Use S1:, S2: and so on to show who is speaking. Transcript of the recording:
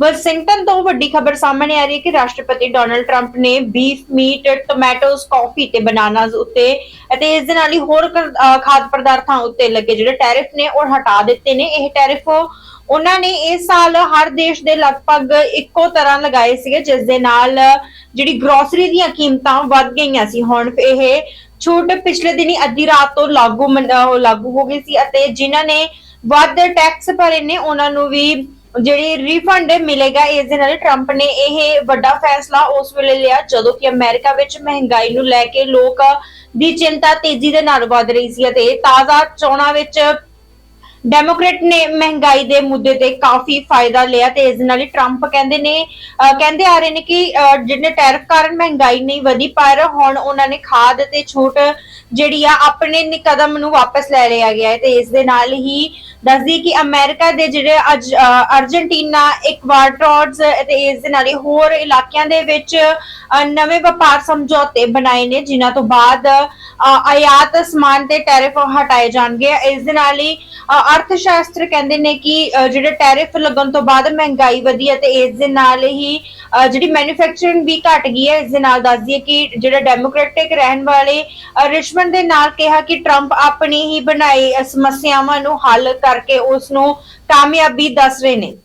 S1: Washington ਤੋਂ ਵੱਡੀ ਖਬਰ ਸਾਹਮਣੇ ਆ ਰਹੀ ਹੈ ਕਿ ਰਾਸ਼ਟਰਪਤੀ ਡੋਨਲਡ ਟਰੰਪ ਨੇ ਬੀਫ ਮੀਟ ਟੋਮੈਟੋਸ ਕਾਫੀ ਤੇ ਬਨਾਨਾਸ ਉੱਤੇ ਅਤੇ ਇਸ ਦੇ ਨਾਲ ਹੀ ਹੋਰ ਖਾਦ ਪਦਾਰਥਾਂ ਉੱਤੇ ਲੱਗੇ ਜਿਹੜੇ ਟੈਰਿਫ ਨੇ ਉਹ ਹਟਾ ਦਿੱਤੇ ਨੇ। ਇਹ ਟੈਰਿਫ ਉਹਨਾਂ ਨੇ ਇਸ ਸਾਲ ਹਰ ਦੇਸ਼ ਦੇ ਲਗਭਗ ਇੱਕੋ ਤਰ੍ਹਾਂ ਲਗਾਏ ਸੀਗੇ, ਜਿਸ ਦੇ ਨਾਲ ਜਿਹੜੀ ਗਰੋਸਰੀ ਦੀਆਂ ਕੀਮਤਾਂ ਵੱਧ ਗਈਆਂ ਸੀ। ਹੁਣ ਇਹ ਛੋਟ ਪਿਛਲੇ ਦਿਨੀ ਅੱਧੀ ਰਾਤ ਤੋਂ ਲਾਗੂ ਲਾਗੂ ਹੋ ਗਈ ਸੀ ਅਤੇ ਜਿਨ੍ਹਾਂ ਨੇ ਵੱਧ ਟੈਕਸ ਭਰੇ ਨੇ, ਉਹਨਾਂ ਨੂੰ ਵੀ ਜਿਹੜੀ ਰਿਫੰਡ ਮਿਲੇਗਾ, ਇਸ ਦੇ ਨਾਲ ਟਰੰਪ ਨੇ ਇਹ ਵੱਡਾ ਫੈਸਲਾ ਉਸ ਵੇਲੇ ਲਿਆ, ਜਦੋਂ ਕਿ ਅਮਰੀਕਾ ਵਿੱਚ ਮਹਿੰਗਾਈ ਨੂੰ ਲੈ ਕੇ ਲੋਕ ਦੀ ਚਿੰਤਾ ਤੇਜ਼ੀ ਦੇ ਨਾਲ ਵਧ ਰਹੀ ਸੀ ਅਤੇ ਤਾਜ਼ਾ ਚੋਣਾਂ ਵਿੱਚ ਡੈਮੋਕ੍ਰੇਟ ਨੇ ਮਹਿੰਗਾਈ ਦੇ ਮੁੱਦੇ ਤੇ ਕਾਫੀ ਫਾਇਦਾ ਲਿਆ ਤੇ ਇਸ ਨਾਲ ਹੀ ਟਰੰਪ ਕਹਿੰਦੇ ਨੇ ਕਹਿੰਦੇ ਆ ਰਹੇ ਨੇ ਕਿ, ਅਹ ਜਿਹੜੇ ਟੈਰਿਫ ਕਾਰਨ ਮਹਿੰਗਾਈ ਨਹੀਂ ਵਧੀ, ਪਰ ਹੁਣ ਉਹਨਾਂ ਨੇ ਖਾਦ ਤੇ ਛੂਟ ਜਿਹੜੀ ਆ, ਆਪਣੇ ਕਦਮ ਨੂੰ ਵਾਪਸ ਲੈ ਲਿਆ ਗਿਆ ਹੈ ਤੇ ਇਸ ਦੇ ਨਾਲ ਹੀ ਦੱਸਦੀ ਕਿ ਅਮਰੀਕਾ ਦੇ ਜਿਹੜੇ ਅੱਜ, ਅਹ, ਅਰਜਨਟੀਨਾ ਇਕਵਾਡੋਰਸ ਤੇ ਇਸ ਦੇ ਨਾਲ ਹੀ ਹੋਰ ਇਲਾਕਿਆਂ ਦੇ ਵਿੱਚ ਨਵੇਂ ਵਪਾਰ ਸਮਝੌਤੇ ਬਣਾਏ ਨੇ, ਜਿਨ੍ਹਾਂ ਤੋਂ ਬਾਅਦ ਆਯਾਤ ਸਮਾਨ ਤੇ ਟੈਰਿਫ ਹਟਾਏ ਜਾਣਗੇ। ਇਸ ਦੇ ਨਾਲ ਹੀ ਅਰਥ ਸ਼ਾਸਤਰ ਕਹਿੰਦੇ ਨੇ ਕਿ ਜਿਹੜੇ ਟੈਰਿਫ ਲੱਗਣ ਤੋਂ ਬਾਅਦ ਮਹਿੰਗਾਈ ਵਧੀ ਹੈ ਤੇ ਇਸ ਦੇ ਨਾਲ ਹੀ, ਅਹ, ਜਿਹੜੀ ਮੈਨੂਫੈਕਚਰਿੰਗ ਵੀ ਘਟ ਗਈ ਹੈ, ਇਸ ਦੇ ਨਾਲ ਦੱਸਦੀ ਹੈ ਕਿ ਜਿਹੜੇ ਡੈਮੋਕ੍ਰੈਟਿਕ ਰਹਿਣ ਵਾਲੇ, ਅਹ ਦੇ ਨਾਲ ਕਿਹਾ ਕਿ ਟਰੰਪ ਆਪਣੀ ਹੀ ਬਣਾਈ ਸਮੱਸਿਆਵਾਂ ਨੂੰ ਹੱਲ ਕਰ ਕਰਕੇ ਉਸ ਨੂੰ ਕਾਮਯਾਬੀ ਦੱਸ ਰਹੇ ਨੇ।